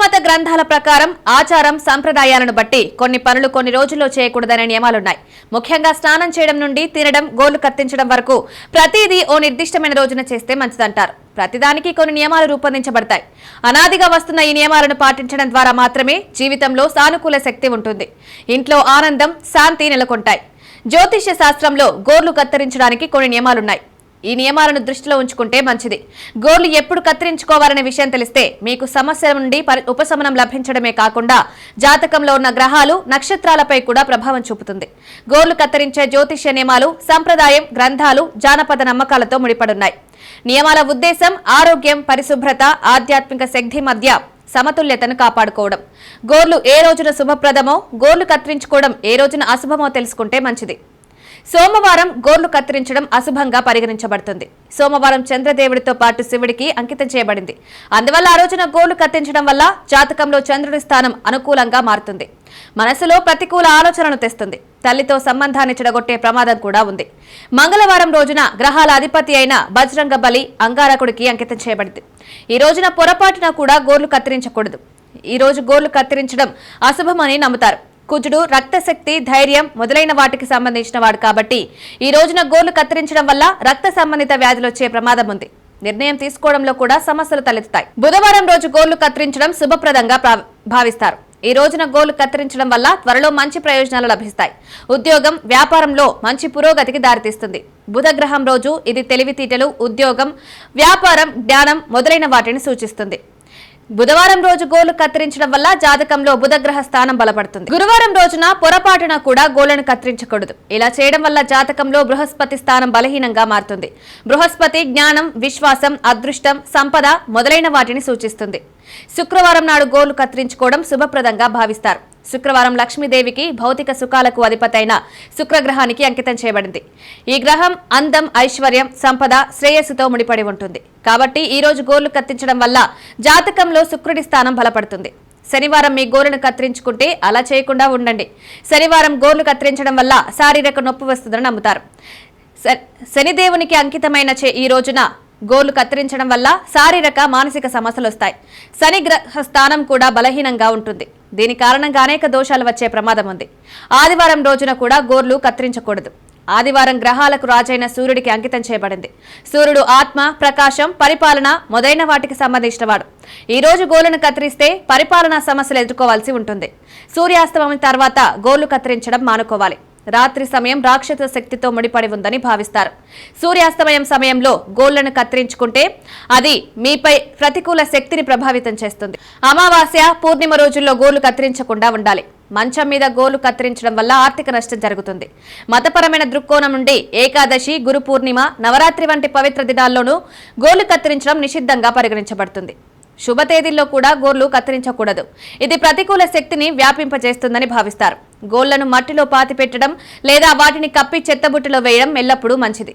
మత గ్రంథాల ప్రకారం ఆచారం సంప్రదాయాలను బట్టి కొన్ని పనులు కొన్ని రోజుల్లో చేయకూడదనే నియమాలున్నాయి. ముఖ్యంగా స్నానం చేయడం నుండి తినడం గోళ్ళు కత్తించడం వరకు ప్రతిదీ ఓ నిర్దిష్టమైన రోజున చేస్తే మంచిదంటారు. ప్రతిదానికి కొన్ని నియమాలు రూపొందించబడతాయి. అనాదిగా వస్తున్న ఈ నియమాలను పాటించడం ద్వారా మాత్రమే జీవితంలో సానుకూల శక్తి ఉంటుంది. ఇంట్లో ఆనందం శాంతి నెలకొంటాయి. జ్యోతిష్య శాస్త్రంలో గోర్లు కత్తిరించడానికి కొన్ని నియమాలున్నాయి. ఈ నియమాలను దృష్టిలో ఉంచుకుంటే మంచిది. గోర్లు ఎప్పుడు కత్తిరించుకోవాలనే విషయం తెలిస్తే మీకు సమస్యల నుండి ఉపశమనం లభించడమే కాకుండా జాతకంలో ఉన్న గ్రహాలు నక్షత్రాలపై కూడా ప్రభావం చూపుతుంది. గోర్లు కత్తిరించే జ్యోతిష్య నియమాలు సంప్రదాయం గ్రంథాలు జానపద నమ్మకాలతో ముడిపడున్నాయి. నియమాల ఉద్దేశం ఆరోగ్యం పరిశుభ్రత ఆధ్యాత్మిక శక్తి మధ్య సమతుల్యతను కాపాడుకోవడం. గోర్లు ఏ రోజున శుభప్రదమో గోర్లు కత్తిరించుకోవడం ఏ రోజున అశుభమో తెలుసుకుంటే మంచిది. సోమవారం గోర్లు కత్తిరించడం అశుభంగా పరిగణించబడుతుంది. సోమవారం చంద్రదేవుడితో పాటు శివుడికి అంకితం చేయబడింది. అందువల్ల ఆ రోజున గోర్లు కత్తించడం వల్ల జాతకంలో చంద్రుడి స్థానం అనుకూలంగా మారుతుంది. మనసులో ప్రతికూల ఆలోచనను తెస్తుంది. తల్లితో సంబంధాన్ని చెడగొట్టే ప్రమాదం కూడా ఉంది. మంగళవారం రోజున గ్రహాల అధిపతి అయిన బజరంగ బలి అంగారకుడికి అంకితం చేయబడింది. ఈ రోజున పొరపాటున కూడా గోర్లు కత్తిరించకూడదు. ఈ రోజు గోర్లు కత్తిరించడం అశుభమని నమ్ముతారు. కుజుడు రక్తశక్తి ధైర్యం మొదలైన వాటికి సంబంధించిన వాడు కాబట్టి ఈ రోజున గోర్లు కత్తిరించడం వల్ల రక్త సంబంధిత వ్యాధులు వచ్చే ప్రమాదం ఉంది. నిర్ణయం తీసుకోవడంలో కూడా సమస్యలు తలెత్తుతాయి. బుధవారం రోజు గోర్లు కత్తిరించడం శుభప్రదంగా భావిస్తారు. ఈ రోజున గోర్లు కత్తిరించడం వల్ల త్వరలో మంచి ప్రయోజనాలు లభిస్తాయి. ఉద్యోగం వ్యాపారంలో మంచి పురోగతికి దారితీస్తుంది. బుధ గ్రహం రోజు ఇది తెలివితీటలు ఉద్యోగం వ్యాపారం జ్ఞానం మొదలైన వాటిని సూచిస్తుంది. బుధవారం రోజు గోలు కత్తిరించడం వల్ల జాతకంలో బుధగ్రహ స్థానం బలపడుతుంది. గురువారం రోజున పొరపాటున కూడా గోళ్ళను కత్తిరించకూడదు. ఇలా చేయడం వల్ల జాతకంలో బృహస్పతి స్థానం బలహీనంగా మారుతుంది. బృహస్పతి జ్ఞానం విశ్వాసం అదృష్టం సంపద మొదలైన వాటిని సూచిస్తుంది. శుక్రవారం నాడు గోలు కత్తిరించుకోవడం శుభప్రదంగా భావిస్తారు. శుక్రవారం లక్ష్మీదేవికి భౌతిక సుఖాలకు అధిపతైన శుక్రగ్రహానికి అంకితం చేయబడింది. ఈ గ్రహం అందం ఐశ్వర్యం సంపద శ్రేయస్సుతో ముడిపడి ఉంటుంది. కాబట్టి ఈ రోజు గోర్లు కత్తించడం వల్ల జాతకంలో శుక్రుడి స్థానం బలపడుతుంది. శనివారం మీ గోరును కత్తిరించుకుంటే అలా చేయకుండా ఉండండి. శనివారం గోర్లు కత్తిరించడం వల్ల శారీరక నొప్పి వస్తుందని నమ్ముతారు. శ- శనిదేవునికి అంకితమైన చే- ఈ రోజున గోర్లు కత్తిరించడం వల్ల శారీరక మానసిక సమస్యలు వస్తాయి. శని గ్రహ స్థానం కూడా బలహీనంగా ఉంటుంది. దీని కారణంగా అనేక దోషాలు వచ్చే ప్రమాదం ఉంది. ఆదివారం రోజున కూడా గోర్లు కత్తిరించకూడదు. ఆదివారం గ్రహాలకు రాజైన సూర్యుడికి అంకితం చేయబడింది. సూర్యుడు ఆత్మ ప్రకాశం పరిపాలన మొదలైన వాటికి సంబంధించిన వాడు. ఈ రోజు గోళ్ళను కత్తిరిస్తే పరిపాలనా సమస్యలు ఎదుర్కోవాల్సి ఉంటుంది. సూర్యాస్తమయం తర్వాత గోళ్ళు కత్తిరించడం మానుకోవాలి. రాత్రి సమయం రాక్షస శక్తితో ముడిపడి ఉందని భావిస్తారు. సూర్యాస్తమయం సమయంలో గోళ్ళను కత్తిరించుకుంటే అది మీపై ప్రతికూల శక్తిని ప్రభావితం చేస్తుంది. అమావాస్య పూర్ణిమ రోజుల్లో గోళ్ళు కత్తిరించకుండా ఉండాలి. మంచం మీద గోలు కత్తిరించడం వల్ల ఆర్థిక నష్టం జరుగుతుంది. మతపరమైన దృక్కోణం నుండి ఏకాదశి గురు పూర్ణిమ నవరాత్రి వంటి పవిత్ర దినాల్లోనూ గోలు కత్తిరించడం నిషిద్ధంగా పరిగణించబడుతుంది. శుభ తేదీల్లో కూడా గోర్లు కత్తిరించకూడదు. ఇది ప్రతికూల శక్తిని వ్యాపింపజేస్తుందని భావిస్తారు. గోళ్ళను మట్టిలో పాతిపెట్టడం లేదా వాటిని కప్పి చెత్తబుట్టలో వేయడం ఎల్లప్పుడూ మంచిది.